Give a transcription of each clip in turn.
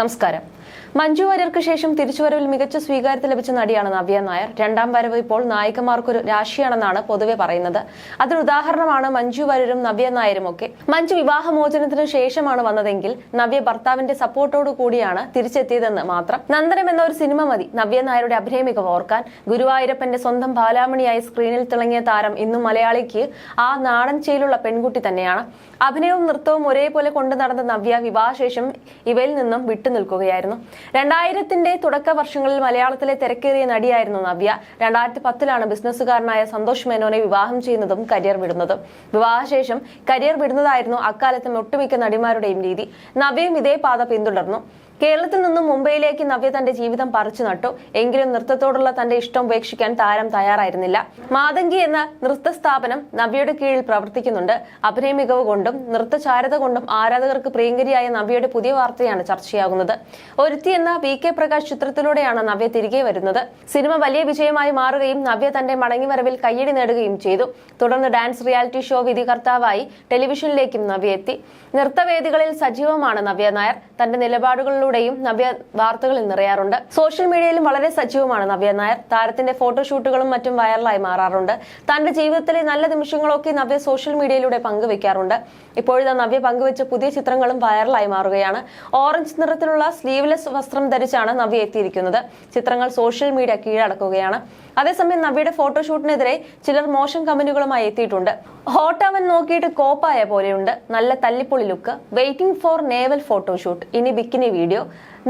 നമസ്കാരം. മഞ്ജു വാര്യർക്ക് ശേഷം തിരിച്ചുവരവിൽ മികച്ച സ്വീകാര്യത ലഭിച്ച നടിയാണ് നവ്യ നായർ. രണ്ടാം വരവ് ഇപ്പോൾ നായികമാർക്കൊരു രാശിയാണെന്നാണ് പൊതുവെ പറയുന്നത്. അതിന് ഉദാഹരണമാണ് മഞ്ജു വാര്യരും നവ്യ നായരും ഒക്കെ മഞ്ജു വിവാഹമോചനത്തിന് ശേഷമാണ് വന്നതെങ്കിൽ നവ്യ ഭർത്താവിന്റെ സപ്പോർട്ടോടു കൂടിയാണ് തിരിച്ചെത്തിയതെന്ന് മാത്രം. നന്ദനം എന്ന ഒരു സിനിമ മതി. നവ്യ നായരുടെ അഭിനയ മികവ് ഓർക്കാൻ. ഗുരുവായൂരപ്പന്റെ സ്വന്തം ബാലാമണിയായി സ്ക്രീനിൽ തിളങ്ങിയ താരം ഇന്നും മലയാളിക്ക് ആ നാടൻ ചേലുള്ള പെൺകുട്ടി തന്നെയാണ്. അഭിനയവും നൃത്തവും ഒരേപോലെ കൊണ്ടു നടന്ന നവ്യ വിവാഹശേഷം ഇവയിൽ നിന്നും വിട്ടുനിൽക്കുകയായിരുന്നു. രണ്ടായിരത്തിന്റെ തുടക്ക വർഷങ്ങളിൽ മലയാളത്തിലെ തിരക്കേറിയ നടിയായിരുന്നു നവ്യ. രണ്ടായിരത്തി പത്തിലാണ് ബിസിനസ്സുകാരനായ സന്തോഷ് മേനോനെ വിവാഹം ചെയ്യുന്നതും കരിയർ വിടുന്നതും. വിവാഹശേഷം കരിയർ വിടുന്നതായിരുന്നു അക്കാലത്തെ ഒട്ടുമിക്ക നടിമാരുടെയും രീതി. നവ്യയും ഇതേ പാത പിന്തുടർന്നു. കേരളത്തിൽ നിന്നും മുംബൈയിലേക്ക് നവ്യ തന്റെ ജീവിതം പറിച്ചു നട്ടു. എങ്കിലും നൃത്തത്തോടുള്ള തന്റെ ഇഷ്ടം ഉപേക്ഷിക്കാൻ താരം തയ്യാറായിരുന്നില്ല. മാതങ്കി എന്ന നൃത്ത സ്ഥാപനം നവ്യയുടെ കീഴിൽ പ്രവർത്തിക്കുന്നുണ്ട്. അഭിനയ മികവ് കൊണ്ടും നൃത്തചാരത കൊണ്ടും ആരാധകർക്ക് പ്രിയങ്കരിയായ നവ്യയുടെ പുതിയ വാർത്തയാണ് ചർച്ചയാകുന്നത്. ഒരുത്തി എന്ന വി കെ പ്രകാശ് ചിത്രത്തിലൂടെയാണ് നവ്യ തിരികെ വരുന്നത്. സിനിമ വലിയ വിജയമായി മാറുകയും നവ്യ തന്റെ മടങ്ങിവരവിൽ കയ്യടി നേടുകയും ചെയ്തു. തുടർന്ന് ഡാൻസ് റിയാലിറ്റി ഷോ വിധികർത്താവായി ടെലിവിഷനിലേക്കും നവ്യ എത്തി. നൃത്തവേദികളിൽ സജീവമാണ് നവ്യ നായർ. തന്റെ നിലപാടുകളിലൂടെയും നവ്യ വാർത്തകൾ നിറയാറുണ്ട് സോഷ്യൽ മീഡിയയിലും വളരെ സജീവമാണ് നവ്യ നായർ. താരത്തിന്റെ ഫോട്ടോഷൂട്ടുകളും മറ്റും വൈറലായി മാറാറുണ്ട്. തന്റെ ജീവിതത്തിലെ നല്ല നിമിഷങ്ങളൊക്കെ നവ്യ സോഷ്യൽ മീഡിയയിലൂടെ പങ്കുവെക്കാറുണ്ട്. ഇപ്പോഴത്തെ നവ്യ പങ്കുവെച്ച പുതിയ ചിത്രങ്ങളും വൈറലായി മാറുകയാണ്. ഓറഞ്ച് നിറത്തിലുള്ള സ്ലീവ്ലെസ് വസ്ത്രം ധരിച്ചാണ് നവ്യ എത്തിയിരിക്കുന്നത്. ചിത്രങ്ങൾ സോഷ്യൽ മീഡിയ കീഴടക്കുകയാണ്. അതേസമയം നവ്യയുടെ ഫോട്ടോഷൂട്ടിനെതിരെ ചിലർ മോശം കമന്റുകളുമായി എത്തിയിട്ടുണ്ട്. ഹോട്ട് അവൻ നോക്കിയിട്ട് കോപ്പായ പോലെയുണ്ട്. നല്ല തല്ലിപ്പൊളി look. Waiting for navel photoshoot. ഇനി ബിക്കിനി വീഡിയോ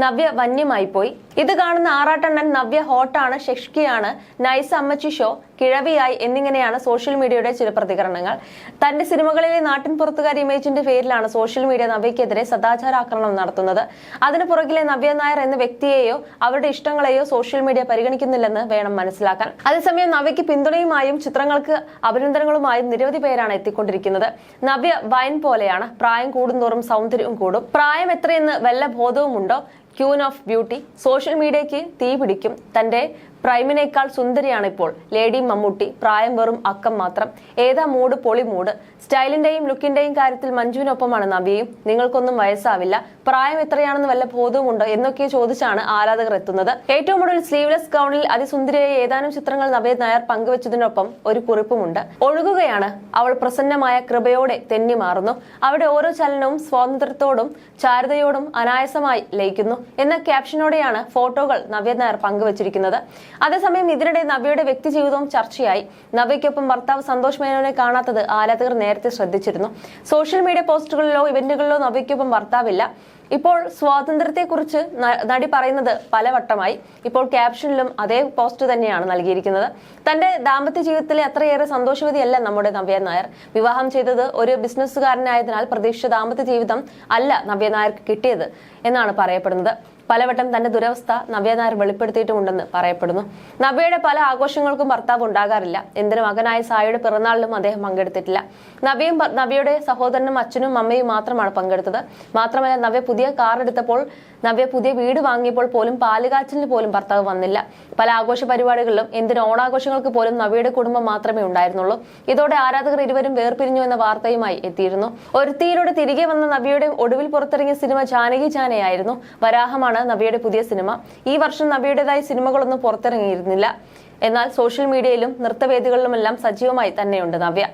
നവ്യ വന്യമായി പോയി. ഇത് കാണുന്ന ആറാട്ടണ്ണൻ നവ്യ ഹോട്ടാണ് ഷെഷ്കിയാണ് നൈസ് അമ്മച്ചി ഷോ കിഴവിയായി എന്നിങ്ങനെയാണ് സോഷ്യൽ മീഡിയയുടെ ചില പ്രതികരണങ്ങൾ. തന്റെ സിനിമകളിലെ നാട്ടിൻ പുറത്തുകാർ ഇമേജിന്റെ പേരിലാണ് സോഷ്യൽ മീഡിയ നവ്യക്കെതിരെ സദാചാര ആക്രമണം നടത്തുന്നത്. അതിനു പുറകിലെ നവ്യ നായർ എന്ന വ്യക്തിയെയോ അവരുടെ ഇഷ്ടങ്ങളെയോ സോഷ്യൽ മീഡിയ പരിഗണിക്കുന്നില്ലെന്ന് വേണം മനസ്സിലാക്കാൻ. അതേസമയം നവ്യയ്ക്ക് പിന്തുണയുമായും ചിത്രങ്ങൾക്ക് അഭിനന്ദനങ്ങളുമായും നിരവധി പേരാണ് എത്തിക്കൊണ്ടിരിക്കുന്നത്. നവ്യ വയൻ പോലെയാണ്. പ്രായം കൂടുന്തോറും സൗന്ദര്യവും കൂടും. പ്രായം എത്രയെന്ന് വല്ല ബോധവുമുണ്ടോ ക്യൂൻ ഓഫ് ബ്യൂട്ടി സോഷ്യൽ മീഡിയയ്ക്ക് തീ പിടിക്കും തന്റെ പ്രൈമിനേക്കാൾ സുന്ദരിയാണ് ഇപ്പോൾ ലേഡി മമ്മൂട്ടി പ്രായം വെറും അക്കം മാത്രം. ഏതാ മൂഡ് പൊളി മൂഡ് സ്റ്റൈലിന്റെയും ലുക്കിന്റെയും കാര്യത്തിൽ മഞ്ജുവിനൊപ്പമാണ് നബിയും നിങ്ങൾക്കൊന്നും വയസ്സാവില്ല. പ്രായം എത്രയാണെന്ന് വല്ല ബോധവുമുണ്ടോ എന്നൊക്കെ ചോദിച്ചാണ് ആരാധകർ എത്തുന്നത്. ഏറ്റവും ഒടുവിൽ സ്ലീവ്ലെസ് ഗൗണിൽ അതിസുന്ദരിയായ ഏതാനും ചിത്രങ്ങൾ നബിയ നായർ പങ്കുവച്ചതിനൊപ്പം ഒരു കുറിപ്പുമുണ്ട്. ഒഴുകുകയാണ്. അവൾ പ്രസന്നമായ കൃപയോടെ തെന്നി മാറുന്നു. അവിടെ ഓരോ ചലനവും സ്വാതന്ത്ര്യത്തോടും ചാരുതയോടും അനായാസമായി ലയിക്കുന്നു എന്ന ക്യാപ്ഷനോടെയാണ് ഫോട്ടോകൾ നവ്യ നായർ പങ്കുവച്ചിരിക്കുന്നത്. അതേസമയം ഇതിനിടെ നവ്യയുടെ വ്യക്തി ജീവിതവും ചർച്ചയായി. നവ്യയ്ക്കൊപ്പം ഭർത്താവ് സന്തോഷ് മേനോനെ കാണാത്തത് ആരാധകർ നേരത്തെ ശ്രദ്ധിച്ചിരുന്നു. സോഷ്യൽ മീഡിയ പോസ്റ്റുകളിലോ ഇവന്റുകളിലോ നവ്യയ്ക്കൊപ്പം ഭർത്താവില്ല. ഇപ്പോൾ സ്വാതന്ത്ര്യത്തെക്കുറിച്ച് നടി പറയുന്നത് പലവട്ടമായി. ഇപ്പോൾ ക്യാപ്ഷനിലും അതേ പോസ്റ്റ് തന്നെയാണ് നൽകിയിരിക്കുന്നത്. തന്റെ ദാമ്പത്യ ജീവിതത്തിലെ അത്രയേറെ സന്തോഷവതിയല്ല നമ്മുടെ നവ്യ നായർ. വിവാഹം ചെയ്തത് ഒരു ബിസിനസ്സുകാരനായതിനാൽ പ്രതീക്ഷിച്ച ദാമ്പത്യ ജീവിതം അല്ല നവ്യ നായർക്ക് കിട്ടിയത് എന്നാണ് പറയപ്പെടുന്നത്. പലവട്ടം തന്റെ ദുരവസ്ഥ നവ്യ നായർ വെളിപ്പെടുത്തിയിട്ടുമുണ്ടെന്ന് പറയപ്പെടുന്നു. നവ്യയുടെ പല ആഘോഷങ്ങൾക്കും ഭർത്താവ് ഉണ്ടാകാറില്ല. എന്തിനു മകനായ സായിയുടെ പിറന്നാളിലും അദ്ദേഹം പങ്കെടുത്തിട്ടില്ല. നവ്യയും നവ്യയുടെ സഹോദരനും അച്ഛനും അമ്മയും മാത്രമാണ് പങ്കെടുത്തത്. മാത്രമല്ല നവ്യ പുതിയ കാർ എടുത്തപ്പോൾ നവ്യ പുതിയ വീട് വാങ്ങിയപ്പോൾ പോലും പാലുകാച്ചിലിന് പോലും ഭർത്താവ് വന്നില്ല. പല ആഘോഷ പരിപാടികളിലും എന്തിന് ഓണാഘോഷങ്ങൾക്ക് പോലും നവ്യയുടെ കുടുംബം മാത്രമേ ഉണ്ടായിരുന്നുള്ളൂ. ഇതോടെ ആരാധകർ ഇരുവരും വേർപിരിഞ്ഞു എന്ന വാർത്തയുമായി എത്തിയിരുന്നു. ഒരുത്തിയിലൂടെ തിരികെ വന്ന നവ്യയുടെ ഒടുവിൽ പുറത്തിറങ്ങിയ സിനിമ ജാനകി ജാനയായിരുന്നു. വരാഹമാണ് നവ്യയുടെ പുതിയ സിനിമ. ഈ വർഷം നവിയുടേതായ സിനിമകളൊന്നും പുറത്തിറങ്ങിയിരുന്നില്ല. എന്നാൽ സോഷ്യൽ മീഡിയയിലും നൃത്തവേദികളിലുമെല്ലാം സജീവമായി തന്നെയുണ്ട് നവ്യ.